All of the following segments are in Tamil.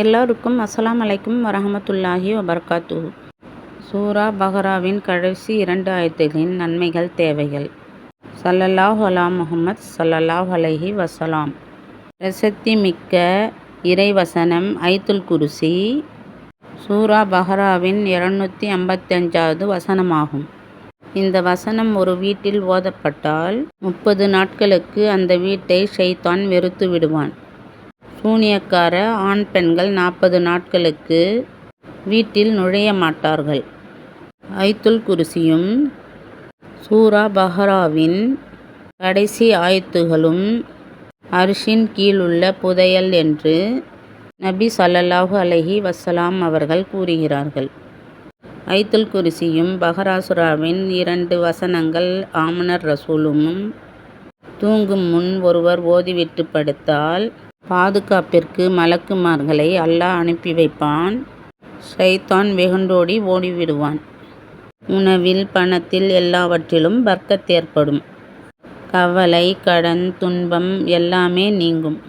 எல்லோருக்கும் அஸ்ஸலாம் அலைக்கும் வரஹமத்துல்லாஹி வபர்காத்து சூரா பஹராவின் கடைசி இரண்டு ஆயத்துகளின் நன்மைகள் தேவைகள். சல்லல்லாஹ் அலா முஹம்மத் சல்லல்லாஹ் அலைஹி வசலாம் பிரசத்தி மிக்க இறைவசனம் ஐத்துல் குருசி. சூரா பஹராவின் இருநூற்றி ஐம்பத்தஞ்சாவது வசனமாகும். இந்த வசனம் ஒரு வீட்டில் ஓதப்பட்டால் முப்பது நாட்களுக்கு அந்த வீட்டை ஷைத்தான் வெறுத்து விடுவான். சூனியக்கார ஆண் பெண்கள் நாற்பது நாட்களுக்கு வீட்டில் நுழைய மாட்டார்கள். ஐத்துல் குருசியும் சூரா பஹராவின் கடைசி ஆயத்துகளும் அரிஷின் கீழுள்ள புதையல் என்று நபி சல்லல்லாஹு அலைஹி வசலாம் அவர்கள் கூறுகிறார்கள். ஐத்துல் குருசியும் பஹராசுராவின் இரண்டு வசனங்கள் ஆமனர் ரசூலும் தூங்கும் முன் ஒருவர் ஓதிவிட்டு படுத்தால் பாதுகாப்பிற்கு மலக்குமார்களை அல்லாஹ் அனுப்பி வைப்பான். ஷைத்தான் வெகுண்டோடி ஓடிவிடுவான். உணவில் பணத்தில் எல்லாவற்றிலும் பர்க்கத் ஏற்படும். கவலை கடன் துன்பம் எல்லாமே நீங்கும்.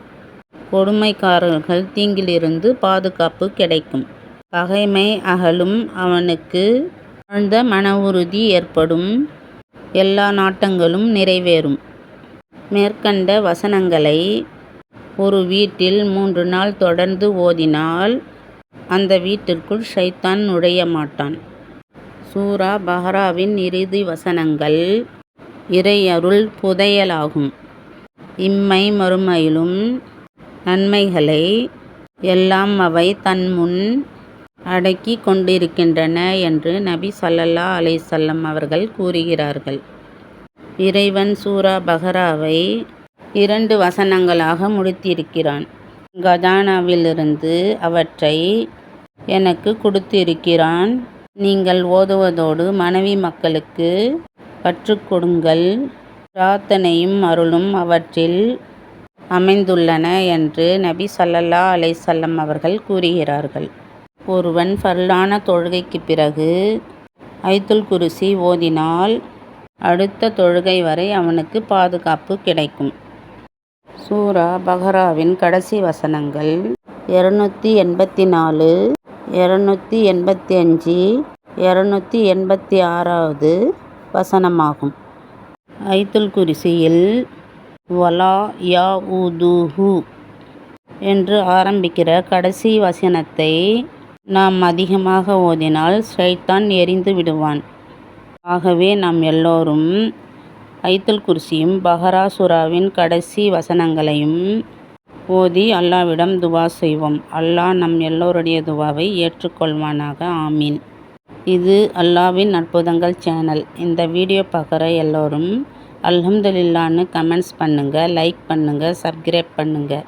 கொடுமைக்காரர்கள் தீங்கிலிருந்து பாதுகாப்பு கிடைக்கும். பகைமை அகலும் அவனுக்கு ஆழ்ந்த மன உறுதி ஏற்படும். எல்லா நாட்டங்களும் நிறைவேறும். மேற்கண்ட வசனங்களை ஒரு வீட்டில் மூன்று நாள் தொடர்ந்து ஓதினால் அந்த வீட்டிற்குள் ஷைத்தான் நுழைய மாட்டான். சூரா பஹ்ராவின் இறுதி வசனங்கள் இறையருள் புதையலாகும். இம்மை மறுமையிலும் நன்மைகளை எல்லாம் அவை தன் முன் அடக்கி கொண்டிருக்கின்றன என்று நபி சல்லல்லா அலைசல்லம் அவர்கள் கூறுகிறார்கள். இறைவன் சூரா பஹராவை இரண்டு வசனங்களாக முடித்திருக்கிறான். கஜானாவிலிருந்து அவற்றை எனக்கு கொடுத்திருக்கிறான். நீங்கள் ஓதுவதோடு மனைவி மக்களுக்கு கற்றுக்கொடுங்கள். பிரார்த்தனையும் அருளும் அவற்றில் அமைந்துள்ளன என்று நபி சல்லல்லா அலைசல்லம் அவர்கள் கூறுகிறார்கள். ஒருவன் ஃபர்லான தொழுகைக்கு பிறகு ஐத்துல் குருசி ஓதினால் அடுத்த தொழுகை வரை அவனுக்கு பாதுகாப்பு கிடைக்கும். சூரா பஹராவின் கடைசி வசனங்கள். இரநூத்தி எண்பத்தி நாலு இரநூத்தி எண்பத்தி அஞ்சு இரநூத்தி எண்பத்தி ஆறாவது வசனமாகும். ஐத்துல் குரிசியில் வலா யா உதுஹு என்று ஆரம்பிக்கிற கடைசி வசனத்தை நாம் அதிகமாக ஓதினால் ஷைத்தான் எரிந்து விடுவான். ஆகவே நாம் எல்லோரும் ஐத்துல் குர்சியும் பஹராசுராவின் கடைசி வசனங்களையும் ஓதி அல்லாவிடம் துவா செய்வோம். அல்லாஹ் நம் எல்லோருடைய துவாவை ஏற்றுக்கொள்வானாக. ஆமீன். இது அல்லாவின் அற்புதங்கள் சேனல். இந்த வீடியோ பார்க்குற எல்லோரும் அல்ஹம்துலில்லான்னு கமெண்ட்ஸ் பண்ணுங்கள் லைக் பண்ணுங்கள் சப்ஸ்கிரைப் பண்ணுங்கள்